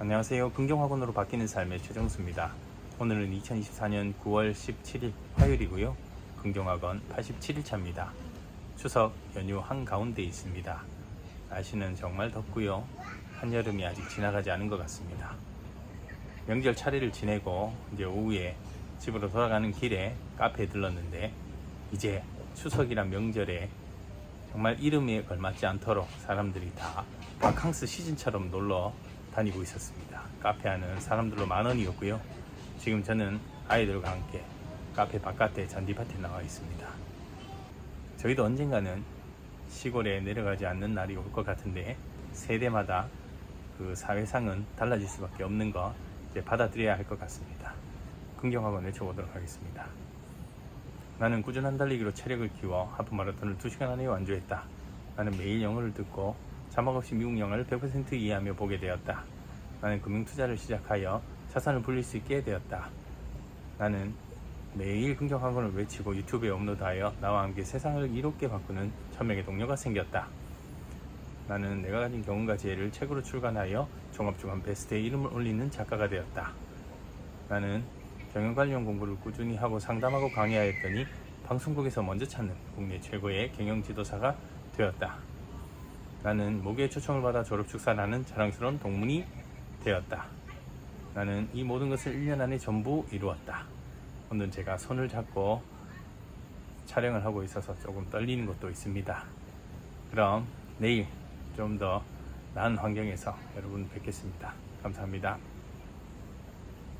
안녕하세요. 긍정학원으로 바뀌는 삶의 최정수입니다. 오늘은 2024년 9월 17일 화요일이고요. 긍정학원 87일차입니다. 추석 연휴 한가운데 있습니다. 날씨는 정말 덥고요. 한여름이 아직 지나가지 않은 것 같습니다. 명절 차례를 지내고 이제 오후에 집으로 돌아가는 길에 카페에 들렀는데 이제 추석이란 명절에 정말 이름에 걸맞지 않도록 사람들이 다 바캉스 시즌처럼 놀러 다니고 있었습니다. 카페 안은 사람들로 만원이었고요. 지금 저는 아이들과 함께 카페 바깥에 잔디밭에 나와 있습니다. 저희도 언젠가는 시골에 내려가지 않는 날이 올 것 같은데 세대마다 그 사회상은 달라질 수밖에 없는 거 이제 받아들여야 할 것 같습니다. 긍정학원 외쳐보도록 하겠습니다. 나는 꾸준한 달리기로 체력을 키워 하프 마라톤을 2시간 안에 완주했다. 나는 매일 영어를 듣고 자막 없이 미국 영화를 100% 이해하며 보게 되었다. 나는 금융 투자를 시작하여 자산을 불릴 수 있게 되었다. 나는 매일 긍정학원을 외치고 유튜브에 업로드하여 나와 함께 세상을 이롭게 바꾸는 천명의 동료가 생겼다. 나는 내가 가진 경험과 지혜를 책으로 출간하여 종합주간 베스트에 이름을 올리는 작가가 되었다. 나는 경영 관련 공부를 꾸준히 하고 상담하고 강의하였더니 방송국에서 먼저 찾는 국내 최고의 경영 지도사가 되었다. 나는 모교의 초청을 받아 졸업 축사라는 자랑스러운 동문이 되었다. 나는 이 모든 것을 1년 안에 전부 이루었다. 오늘 제가 손을 잡고 촬영을 하고 있어서 조금 떨리는 것도 있습니다. 그럼 내일 좀 더 나은 환경에서 여러분 뵙겠습니다. 감사합니다.